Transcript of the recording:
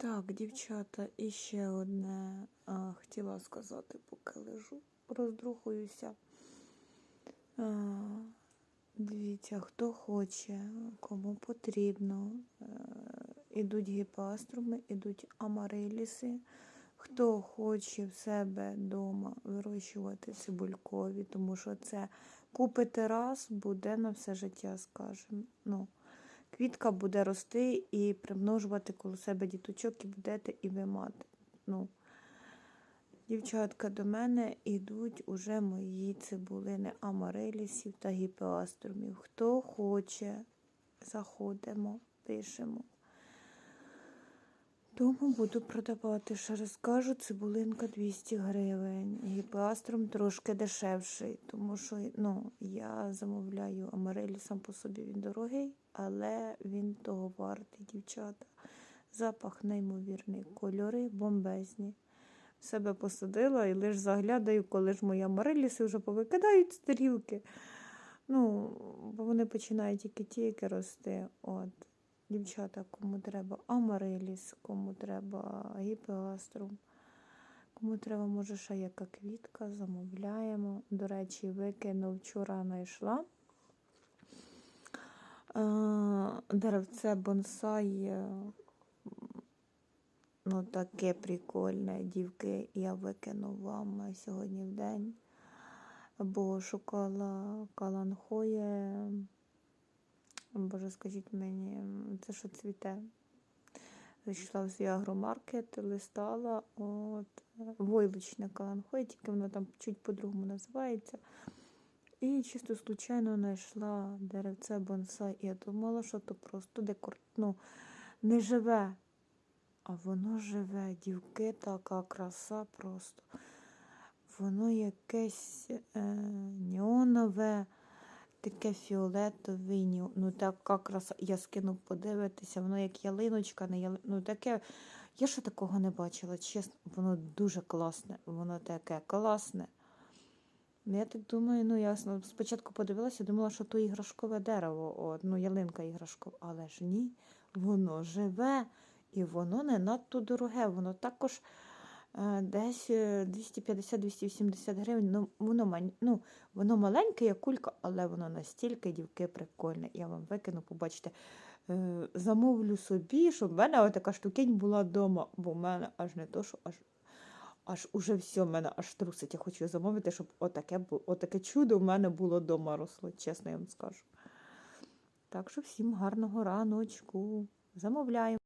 Так, дівчата, і ще одне а, хотіла сказати, поки лежу, роздрухуюся. А, дивіться, хто хоче, кому потрібно. Е, ідуть гіпаструми, ідуть амариліси. Хто хоче в себе вдома вирощувати цибулькові, тому що це купити раз, буде на все життя, скажімо. Ну, квітка буде рости і примножувати коло себе діточок, і будете і ви мати. Ну, дівчатка, до мене йдуть уже мої цибулини амарелісів та гіпеаструмів. Хто хоче, заходимо, пишемо. Тому буду продавати. Ще раз кажу, цибулинка 200 гривень. Гіпеаструм трошки дешевший, тому що ну, я замовляю амарелі сам по собі він дорогий, але він того вартий, дівчата. Запах неймовірний, кольори бомбезні. Себе посадила і лише заглядаю, коли ж мої амареліси вже повикидають стрілки. Ну, бо вони починають тільки-тільки рости. От. Дівчата, кому треба амареліс, кому треба гіпеаструм, кому треба, може, ще яка квітка, замовляємо. До речі, викинув вчора знайшла. Е, Деревце бонсай, е, ну таке прикольне, дівки, я викинув вам сьогодні в день, бо шукала каланхоє. Боже, скажіть мені, це що цвіте? Зайшла в свій агромаркет, листала, от, войлочне каланхоє, тільки воно там чуть по-другому називається. І чисто случайно знайшла деревце бонсай. І я думала, що то просто декор... ну, не живе. А воно живе, дівки, така краса просто. Воно якесь е, неонове таке фіолетове, ну така краса. Я скину подивитися, воно як ялиночка, не яли... ну таке. Я ще такого не бачила, чесно, воно дуже класне, воно таке класне. Я так думаю, ну ясно. Спочатку подивилася, думала, що то іграшкове дерево, о, ну ялинка іграшкова, але ж ні, воно живе і воно не надто дороге, воно також. Е, десь 250-280 гривень. Ну, Воно ну, воно маленьке, як кулька, але воно настільки дівки прикольне. Я вам викину, побачите. Е, замовлю собі, щоб в мене така штукень була вдома, бо в мене аж не то, що аж аж уже все мене аж трусить. Я хочу замовити, щоб отаке отаке чудо в мене було вдома росло, чесно я вам скажу. Так що всім гарного раночку. Замовляємо.